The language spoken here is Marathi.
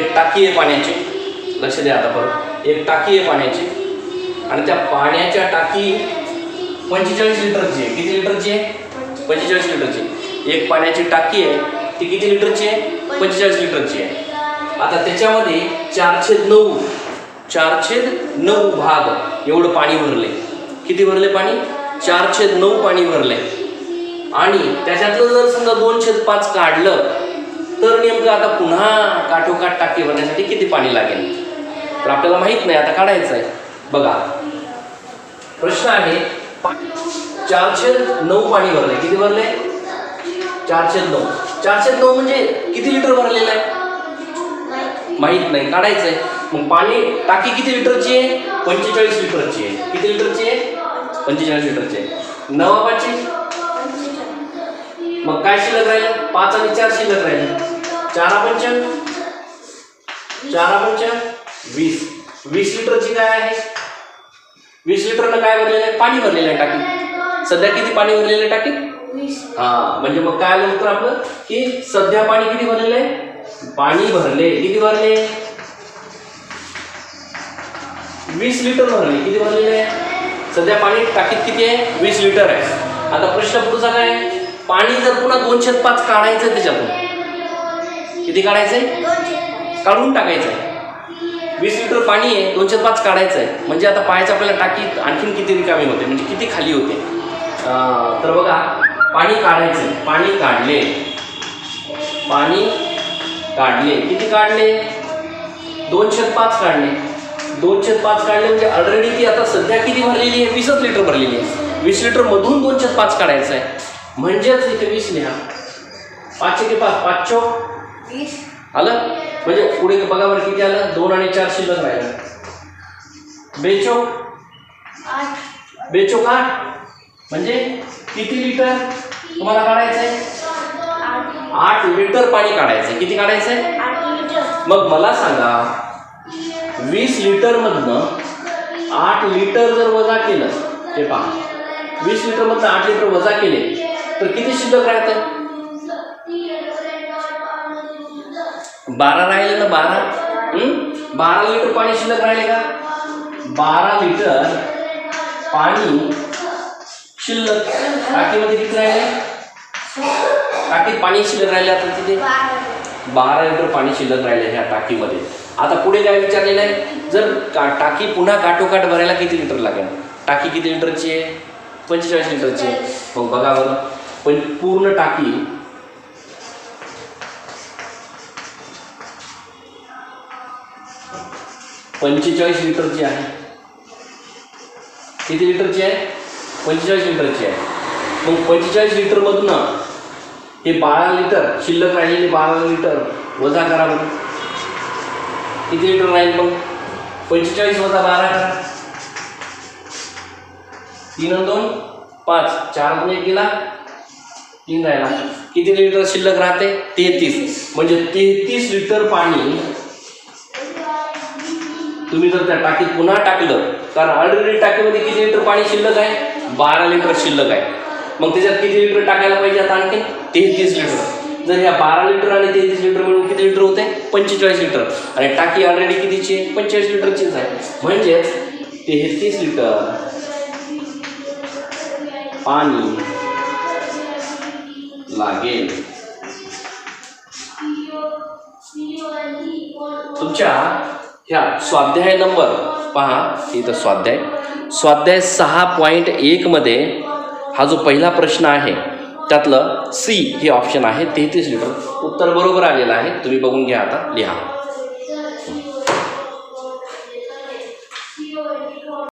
एक टाकी आहे पाण्याची. लक्ष द्या आता बरं एक टाकी आहे पाण्याची. आणि त्या पाण्याच्या टाकी पंचेचाळीस लिटरची आहे. किती लिटरची आहे? पंचेचाळीस लिटरची एक पाण्याची टाकी आहे. ती किती लिटरची आहे? पंचेचाळीस लिटरची आहे. आता त्याच्यामध्ये चारशे नऊ. चारशे नऊ भाग. एवढं पाणी भरले किती भरले पाणी? चारशे नऊ पाणी भरले आणि त्याच्यातलं जर समजा दोनशे पाच काढलं तर नेमकं आता पुन्हा काठोकाठ टाकी भरण्यासाठी किती पाणी लागेल? तर आपल्याला माहीत नाही आता काढायचं आहे. बघा. प्रश्न आहे चारशे नऊ पाणी भरले किती भरले चारशे नऊ. चारशे नऊ म्हणजे किती लिटर भरलेलं आहे? माहीत नाही. काढायचं आहे. मग पाणी टाकी किती लिटरची आहे? पंचेचाळीस लिटरची आहे. किती लिटरची आहे? पंचेचाळीस लिटरची आहे. नवाबाची? मग काय शिल्लक राहिलं? पाच आणि चार शिल्लक राहिले. चार पंच चार पंच वीस. वीस लिटरची काय आहे? वीस लिटरनं काय भरलेलं आहे? पाणी भरलेलं आहे टाकीत सध्या किती पाणी भरलेलं आहे टाकीत हा म्हणजे मग काय आलं उत्तर आपलं? की सध्या पाणी किती भरलेलं आहे? पाणी भरले. किती भरले? वीस लिटर भरले. किती भरलेले आहे? सध्या पाणी टाकीत किती आहे? वीस लिटर आहे. आता प्रश्न पुढचा काय? पाणी जर पुन्हा दोनशे पाच काढायचं त्याच्यातून किती काढायचंय? काढून टाकायचंय. वीस लिटर पाणी आहे दोनशे पाच काढायचं आहे म्हणजे आता पायाचं आपल्याला टाकीत आणखीन किती रिकामी होते म्हणजे किती खाली होते. तर बघा पाणी काढायचं पाणी काढले. पाणी काढले. किती काढले? दोनशे पाच काढले. दोनशे पाच काढले म्हणजे ऑलरेडी ती आता सध्या किती भरलेली आहे? वीसच लिटर भरलेली आहे. वीस लिटर मधून दोनशे पाच काढायचं आहे म्हणजेच इथे वीस लिहा. पाचशे ते पाच? पाच चौक आलं? म्हणजे पुढे बघा बरं किती आलं? दोन आणि चार शिल्लक राहिलं. बेचोक बेचोक आठ म्हणजे किती लिटर तुम्हाला काढायचं आहे आठ लिटर पाणी काढायचं आहे किती काढायचं आहे मग मला सांगा वीस लिटरमधनं आठ लिटर जर वजा केलं ते पहा. वीस लिटरमधनं आठ लिटर वजा केले तर किती शिल्लक राहते? बारा राहिले ना बारा? बारा लिटर पाणी शिल्लक राहिले का? बारा लिटर पाणी शिल्लक. टाकीमध्ये किती राहिले? टाकीत पाणी शिल्लक राहिले आता तिथे? बारा लिटर पाणी शिल्लक राहिले ह्या टाकीमध्ये. आता पुढे काय विचारलेलं आहे? जर का टाकी पुन्हा काठोकाठ भरायला किती लिटर लागेल? टाकी किती लिटरची आहे? पंचेचाळीस लिटरची आहे. मग बघा बरं. पण पूर्ण टाकी पंचेचाळीस लिटरची आहे. किती लिटरची आहे? पंचेचाळीस लिटरची आहे. मग पंचेचाळीस लिटरमधनं हे बारा लिटर शिल्लक राहिलेले बारा लिटर वजा करा मग किती लिटर राहील मग? पंचेचाळीस वजा बारा. करा तीन दोन पाच. चार दोन एक गेला तीन राहिला. किती लिटर शिल्लक राहते? तेहतीस. म्हणजे तेहतीस लिटर पाणी तुम्ही जर त्या टाकीत पुन्हा टाकलं कारण ऑलरेडी टाकीमध्ये किती लिटर पाणी शिल्लक आहे? बारा लिटर शिल्लक आहे. मग त्याच्यात किती लिटर टाकायला पाहिजे आता आणखी तेहतीस लिटर. जर ह्या बारा लिटर आणि तेहतीस लिटर मिळून किती लिटर होते? पंचेचाळीस लिटर. आणि टाकी ऑलरेडी कितीची? आहे पंचेचाळीस लिटरचीच आहे. म्हणजेच तेहतीस लिटर पाणी लागेल. तुमच्या ह्या स्वाध्याय नंबर पहा इथं स्वाध्याय. स्वाध्याय सहा पॉईंट एकमध्ये हा जो पहिला प्रश्न आहे त्यातलं सी हे ऑप्शन आहे तेहतीस लिटर उत्तर बरोबर आलेलं आहे तुम्ही बघून घ्या आता लिहा.